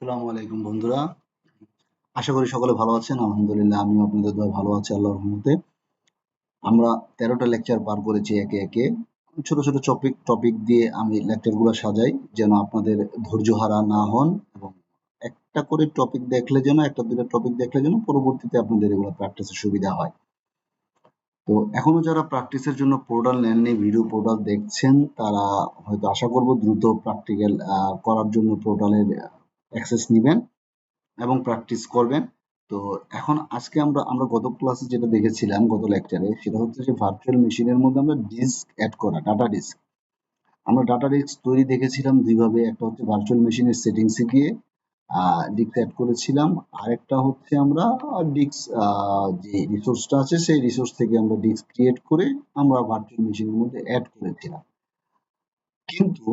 আসসালামু আলাইকুম বন্ধুরা। আশা করি সকলে ভালো আছেন। আলহামদুলিল্লাহ, আমিও আপনাদের দোয়া ভালো আছি, আল্লাহর রহমতে। আমরা তেরোটা লেকচার পার করেছি একে একে। ছোট ছোট টপিক টপিক দিয়ে আমি লেকচারগুলো সাজাই, যেন আপনাদের ধৈর্য হারা না হন এবং একটা করে টপিক দেখলে যেন, একটা দুটো টপিক দেখলে যেন পরবর্তীতে আপনাদের এগুলো প্র্যাকটিসের সুবিধা হয়। তো এখনও যারা প্র্যাকটিসের জন্য পোর্টাল নেননি ভিডিও পোর্টাল দেখছেন, তারা হয়তো আশা করব দ্রুত প্র্যাকটিক্যাল করার জন্য পোর্টালের অ্যাক্সেস নেবেন এবং প্র্যাকটিস করবেন। তো এখন আজকে আমরা আমরা গত ক্লাসে যেটা দেখেছিলাম, গত লেকচারে সেটা হচ্ছে যে ভার্চুয়াল মেশিনের মধ্যে আমরা ডিস্ক অ্যাড করা ডাটা ডিস্ক আমরা ডাটা ডিস্ক তৈরি দেখেছিলাম দুইভাবে, একটা হচ্ছে ভার্চুয়াল মেশিনের সেটিংসে গিয়ে ডিস্ক অ্যাড করেছিলাম। আরেকটা হচ্ছে আমরা ডিস্ক যে রিসোর্সটা আছে, সেই রিসোর্স থেকে আমরা ডিস্ক ক্রিয়েট করে আমরা ভার্চুয়াল মেশিনের মধ্যে অ্যাড করেছিলাম। কিন্তু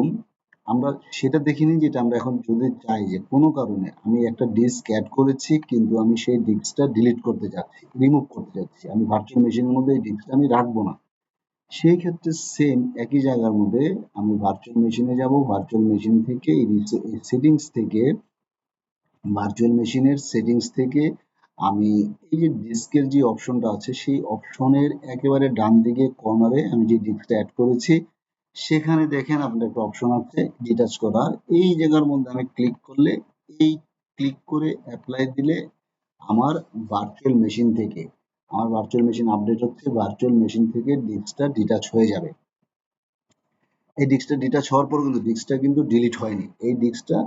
আমরা সেটা দেখিনি যেটা আমরা এখন যদি চাই যে কোনো কারণে আমি একটা ডিস্ক অ্যাড করেছি, কিন্তু আমি সেই ডিস্কটা ডিলিট করতে যাচ্ছি রিমুভ করতে যাচ্ছি। আমি ভার্চুয়াল মেশিনের মধ্যে এই ডিস্কটা আমি রাখব না। সেই ক্ষেত্রে সেম একই জায়গার মধ্যে আমি ভার্চুয়াল মেশিনে যাব ভার্চুয়াল মেশিন থেকে এই সেটিংস থেকে ভার্চুয়াল মেশিনের সেটিংস থেকে আমি এই যে ডিস্কের যে অপশনটা আছে, সেই অপশনের একেবারে ডান দিকে কর্নারে আমি যে ডিস্কটা অ্যাড করেছি সেখানে দেখেন আপনার একটা অপশন আছে ডিটাচ করার। এই জায়গার মধ্যে আমি ক্লিক করলে, এই ক্লিক করে অ্যাপ্লাই দিলে আমার ভার্চুয়াল মেশিন থেকে, আমার ভার্চুয়াল মেশিন আপডেট হচ্ছে ভার্চুয়াল মেশিন থেকে ডিস্কটা ডিটাচ হয়ে যাবে। এই ডিস্কটা ডিটাচ হওয়ার পর কিন্তু ডিস্কটা কিন্তু ডিলিট হয়নি। এই ডিস্কটা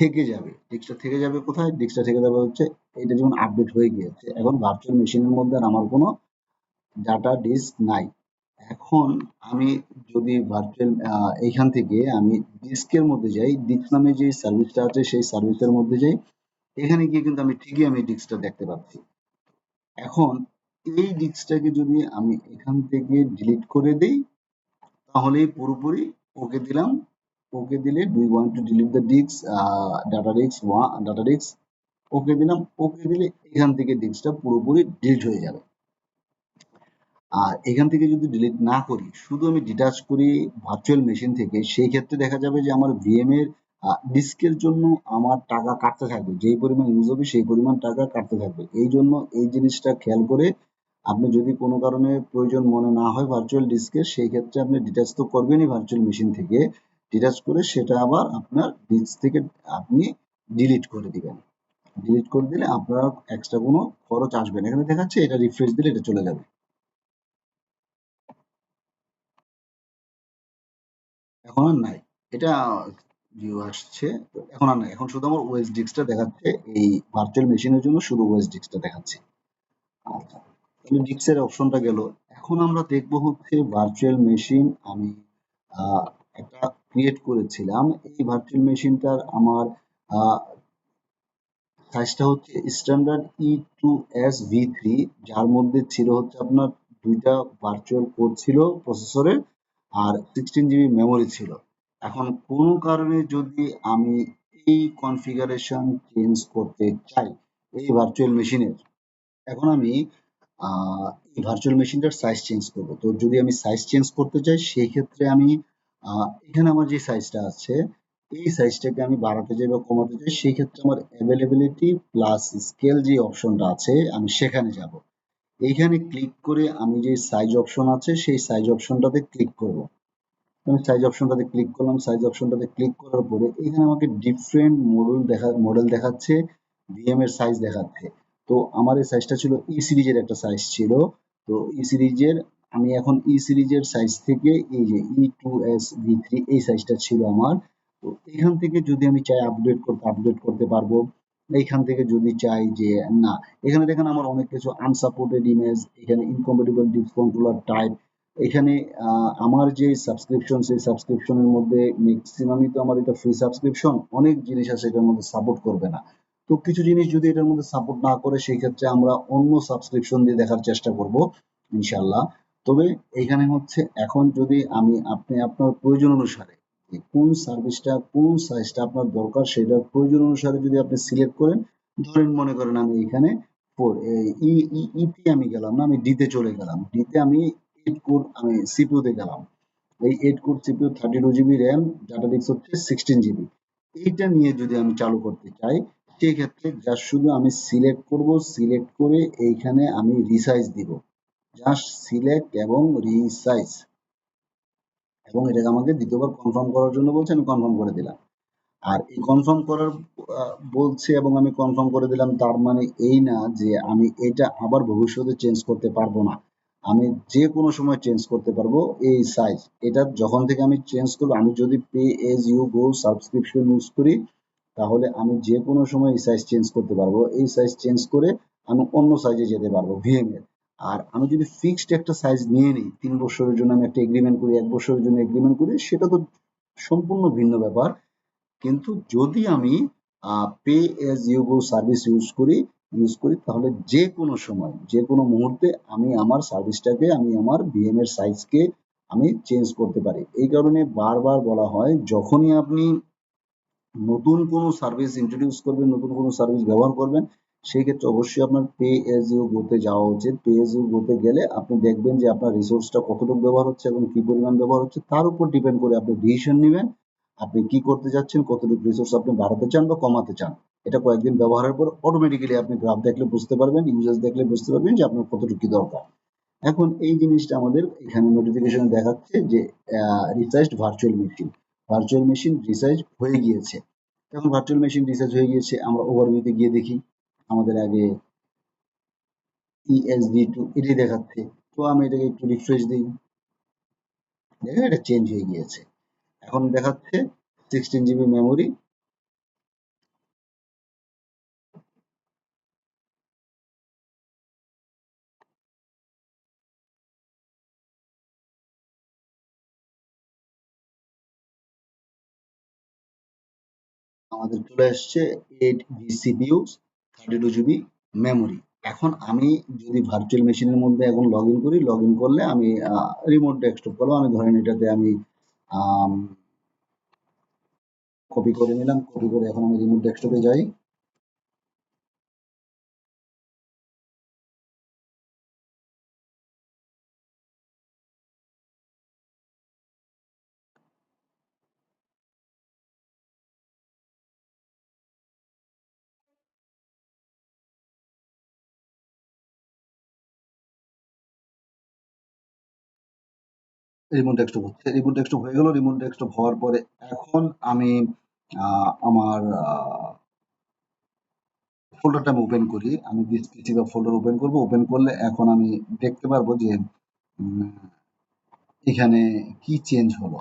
থেকে যাবে। ডিস্কটা থেকে যাবে কোথায়? ডিস্কটা থেকে যাবে হচ্ছে, এটা যেমন আপডেট হয়ে গিয়েছে, এখন ভার্চুয়াল মেশিনের মধ্যে আর আমার কোনো ডাটা ডিস্ক নাই। এখন আমি যদি ভার্চুয়াল এইখান থেকে আমি ডিস্কের মধ্যে যাই ডিস্ক নামে যে সার্ভিসটা আছে, সেই সার্ভিসের মধ্যে যাই, এখানে গিয়ে কিন্তু আমি ঠিকই আমি ডিস্কটা দেখতে পাচ্ছি। এখন এই ডিস্কটাকে যদি আমি এখান থেকে ডিলিট করে দেই, তাহলে পুরোপুরি ওকে দিলাম। ওকে দিলে দুই one two delete the disk data disk one data disk okay দিলাম। ওকে দিলে এখান থেকে ডিস্কটা পুরোপুরি ডিলিট হয়ে যাবে। আর এখান থেকে যদি ডিলিট না করি, শুধু আমি ডিটাচ করি ভার্চুয়াল মেশিন থেকে, সেই ক্ষেত্রে দেখা যাবে যে আমার ভিএম এর ডিস্কের জন্য আমার টাকা কাটতে থাকবে। যেই পরিমাণ ইউজ হবে সেই পরিমাণ টাকা কাটতে থাকবে। এই জন্য এই জিনিসটা খেয়াল করে আপনি যদি কোনো কারণে প্রয়োজন মনে না হয় ভার্চুয়াল ডিস্কের সেই ক্ষেত্রে আপনি ডিটাচ তো করবেনই ভার্চুয়াল মেশিন থেকে। ডিটাচ করে সেটা আবার আপনার ডিস্ক থেকে আপনি ডিলিট করে দিবেন। ডিলিট করে দিলে আপনার এক্সট্রা কোনো খরচ আসবে না। এখানে দেখাচ্ছে এটা রিফ্রেশ দিলে এটা চলে যাবে। এখন আর নাই। এটা ভিউ আসছে। এখন আর নাই। এখন শুধু আমার ওয়েস ডিস্কটা দেখাচ্ছে। এই ভার্চুয়াল মেশিনের জন্য শুধু ওয়েস ডিস্কটা দেখাচ্ছে। আচ্ছা তাহলে ডিস্কের অপশনটা গেল। এখন আমরা দেখব হচ্ছে ভার্চুয়াল মেশিন আমি একটা ক্রিয়েট করেছিলাম। এই ভার্চুয়াল মেশিনটার আমার সাইজটা হচ্ছে standard E two S V three যার মধ্যে ছিল হচ্ছে আপনার দুইটা ভার্চুয়াল কোড ছিল প্রসেসরের আর সিক্সটিন জিবি মেমোরি ছিল। এখন কোনো কারণে যদি আমি এই কনফিগারেশন চেঞ্জ করতে চাই, এই ভার্চুয়াল মেশিনের এখন আমি এই ভার্চুয়াল মেশিনটার সাইজ চেঞ্জ করব। তো যদি আমি সাইজ চেঞ্জ করতে চাই, সেই ক্ষেত্রে আমি এখানে আমার যে সাইজটা আছে, এই সাইজটাকে আমি বাড়াতে চাই বা কমাতে চাই, সেই ক্ষেত্রে আমার অ্যাভেলেবিলিটি প্লাস স্কেল যে অপশনটা আছে, আমি সেখানে যাব। এইখানে ক্লিক করে আমি যে সাইজ অপশন আছে, সেই সাইজ অপশনটাতে ক্লিক করব। আমি সাইজ অপশনটাতে ক্লিক করলাম সাইজ অপশনটাতে ক্লিক করার পরে এখানে আমাকে ডিফারেন্ট মডেল দেখা মডেল দেখাচ্ছে ভিএম এর সাইজ দেখাচ্ছে। তো আমার এই সাইজটা ছিল ই সিরিজের একটা সাইজ ছিল। তো ই সিরিজের আমি এখন ই সিরিজের সাইজ থেকে এই যে E two S V three এই সাইজটা ছিল আমার। তো এখান থেকে যদি আমি চাই আপডেট করতে আপডেট করতে পারব। এইখান থেকে যদি চাই যে, না, এখানে দেখেন আমার অনেক কিছু আনসাপোর্টেড ইমেজ এখানে ইনকম্পেটিবল ডিস্ক কন্ট্রোলার টাইপ এখানে আমার যে সাবস্ক্রিপশন সেই সাবস্ক্রিপশনের মধ্যে ম্যাক্সিমামই তো আমার এটা ফ্রি সাবস্ক্রিপশন অনেক জিনিস আছে এটার মধ্যে সাপোর্ট করবে না। তো কিছু জিনিস যদি এটার মধ্যে সাপোর্ট না করে সেই ক্ষেত্রে আমরা অন্য সাবস্ক্রিপশন দিয়ে দেখার চেষ্টা করব ইনশাল্লাহ তবে এখানে হচ্ছে, এখন যদি আমি, আপনি আপনার প্রয়োজন অনুসারে কোন সার্ভিসটা কোন সাইজটা আপনার দরকার সেটা প্রয়োজন অনুসারে যদি আপনি সিলেক্ট করেন, ধরেন মনে করেন আমি এখানে ইতে আমি গেলাম না, আমি ডিতে চলে গেলাম। ডিতে আমি এইট কোর আমি সিপিউতে গেলাম। এই eight core CPU thirty two GB RAM data disk হচ্ছে সিক্সটিন জিবি এইটা নিয়ে যদি আমি চালু করতে চাই, সেক্ষেত্রে জাস্ট শুধু আমি সিলেক্ট করব সিলেক্ট করে এইখানে আমি রিসাইজ দিব। জাস্ট সিলেক্ট এবং রিসাইজ এবং এটাকে আমাকে দ্বিতীয়বার কনফার্ম করার জন্য বলছে, আমি কনফার্ম করে দিলাম। আর এই কনফার্ম করার বলছে এবং আমি কনফার্ম করে দিলাম, তার মানে এই না যে আমি এটা আবার ভবিষ্যতে চেঞ্জ করতে পারব না। আমি যে কোনো সময় চেঞ্জ করতে পারব এই সাইজ এটা যখন থেকে আমি চেঞ্জ করব, আমি যদি pay as you go subscription use করি, তাহলে আমি যে কোনো সময় এই সাইজ চেঞ্জ করতে পারব। এই সাইজ চেঞ্জ করে আমি অন্য সাইজে যেতে পারব ভিএম এর আর আমি যদি ফিক্সড একটা সাইজ নিয়ে নিই, তিন বছরের জন্য আমি একটা এগ্রিমেন্ট করি, এক বছরের জন্য এগ্রিমেন্ট করি, সেটা তো সম্পূর্ণ ভিন্ন ব্যাপার। কিন্তু যদি আমি pay as you go service use করি ইউজ করি, তাহলে যে কোনো সময়, যে কোনো মুহূর্তে আমি আমার সার্ভিসটাকে আমি আমার ভিএম এর সাইজকে আমি চেঞ্জ করতে পারি। এই কারণে বারবার বলা হয়, যখনই আপনি নতুন কোনো সার্ভিস ইন্ট্রোডিউস করবেন, নতুন কোনো সার্ভিস ব্যবহার করবেন সেই ক্ষেত্রে অবশ্যই আপনার পে এজ ইউ গোতে যাওয়া উচিত। পে এজ ইউ গোতে গেলে আপনি দেখবেন যে আপনার রিসোর্সটা কতটুকু ব্যবহার হচ্ছে এবং কি পরিমাণ ব্যবহার হচ্ছে, তার উপর ডিপেন্ড করে আপনি ডিসিশন নেবেন, আপনি কি করতে যাচ্ছেন, কতটুকু রিসোর্স আপনি বাড়াতে চান বা কমাতে চান। এটা কয়েকদিন ব্যবহারের পর অটোমেটিক্যালি আপনি গ্রাফ দেখলে বুঝতে পারবেন ইউজার্স দেখলে বুঝতে পারবেন যে আপনার কতটুকু কি দরকার। এখন এই জিনিসটা আমাদের এখানে নোটিফিকেশন দেখাচ্ছে যে resized virtual machine virtual machine resize হয়ে গিয়েছে। এখন ভার্চুয়াল মেশিন রিসার্চ হয়ে গিয়েছে? আমরা ওভারভিউতে গিয়ে দেখি। আমাদের আগে ইএসডি টু এটি দেখাচ্ছে। তো আমি এটাকে একটু রিফ্রেশ দিই। দেখেন এটা চেঞ্জ হয়ে গিয়েছে। এখন দেখাচ্ছে সিক্সটিন জিবি মেমোরি আমাদের চলে আসছে এইট জিসিপিইউ থার্টি টু জিবি মেমোরি এখন আমি যদি ভার্চুয়াল মেশিনের মধ্যে এখন লগ ইন করি লগ ইন করলে আমি রিমোট ডেস্কটপ করব আমি ধরেন এটাতে আমি কপি করে নিলাম কপি করে এখন আমি রিমোট ডেস্কটপে যাই। রিমোট ডেস্কটপ হচ্ছে। রিমোট ডেস্কটপ হয়ে গেল। রিমোট ডেস্কটপ হওয়ার পরে এখন আমি আমার ফোল্ডারটা আমি ওপেন করি। আমি দিস পিসি বা ফোল্ডার ওপেন করব। ওপেন করলে এখন আমি দেখতে পারব যে এখানে কি চেঞ্জ হলো।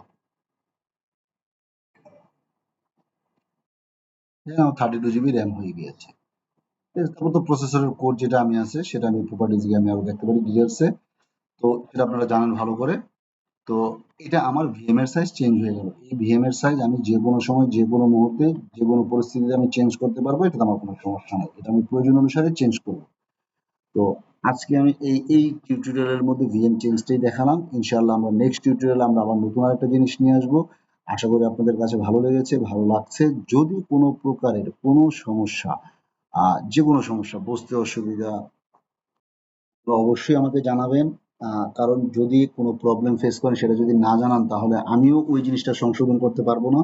থার্টি টু জিবি র্যাম হয়ে গিয়েছে। তারপর তো প্রসেসরের কোড যেটা আমি আছে, সেটা আমি প্রপার্টিজ গিয়ে আমি আরও দেখতে পারি ডিটেলসে তো সেটা আপনারা জানেন ভালো করে। তো এটা আমার ভিএম এর সাইজ চেঞ্জ হয়ে গেল। এই ভিএম এর সাইজ আমি যে কোনো সময়, যে কোনো মুহূর্তে, যে কোনো পরিস্থিতিতে আমি চেঞ্জ করতে পারব এটা আমার কোনো সমস্যা নেই। এটা আমি প্রয়োজন অনুসারে চেঞ্জ করব। তো আজকে আমি এই এই টিউটোরিয়ালের মধ্যে ভিএম চেঞ্জটাই দেখালাম। ইনশাআল্লাহ আমরা নেক্সট টিউটোরিয়ালে আমরা আবার নতুন আরেকটা জিনিস নিয়ে আসব। আশা করি আপনাদের কাছে ভালো লেগেছে, ভালো লাগছে। যদি কোনো প্রকারের কোনো সমস্যা যে কোনো সমস্যা, বুঝতে অসুবিধা অবশ্যই আমাকে জানাবেন। কারণ যদি কোনো প্রবলেম ফেস করেন, সেটা যদি না জানান, তাহলে আমিও ওই জিনিসটা সংশোধন করতে পারব না।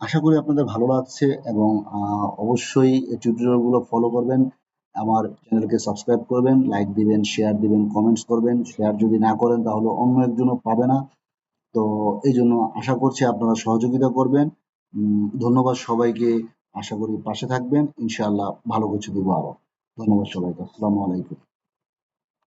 আশা করি আপনাদের ভালো লাগছে এবং অবশ্যই টিউটোরিয়ালগুলো ফলো করবেন, আমার চ্যানেলকে সাবস্ক্রাইব করবেন লাইক দিবেন শেয়ার দিবেন কমেন্টস করবেন শেয়ার যদি না করেন, তাহলে অন্য একজনও পাবে না। তো এই জন্য আশা করছি আপনারা সহযোগিতা করবেন। ধন্যবাদ সবাইকে, আশা করি পাশে থাকবেন। ইনশাআল্লাহ ভালো কিছু দেবো আরও। ধন্যবাদ সবাইকে। আসসালামু আলাইকুম।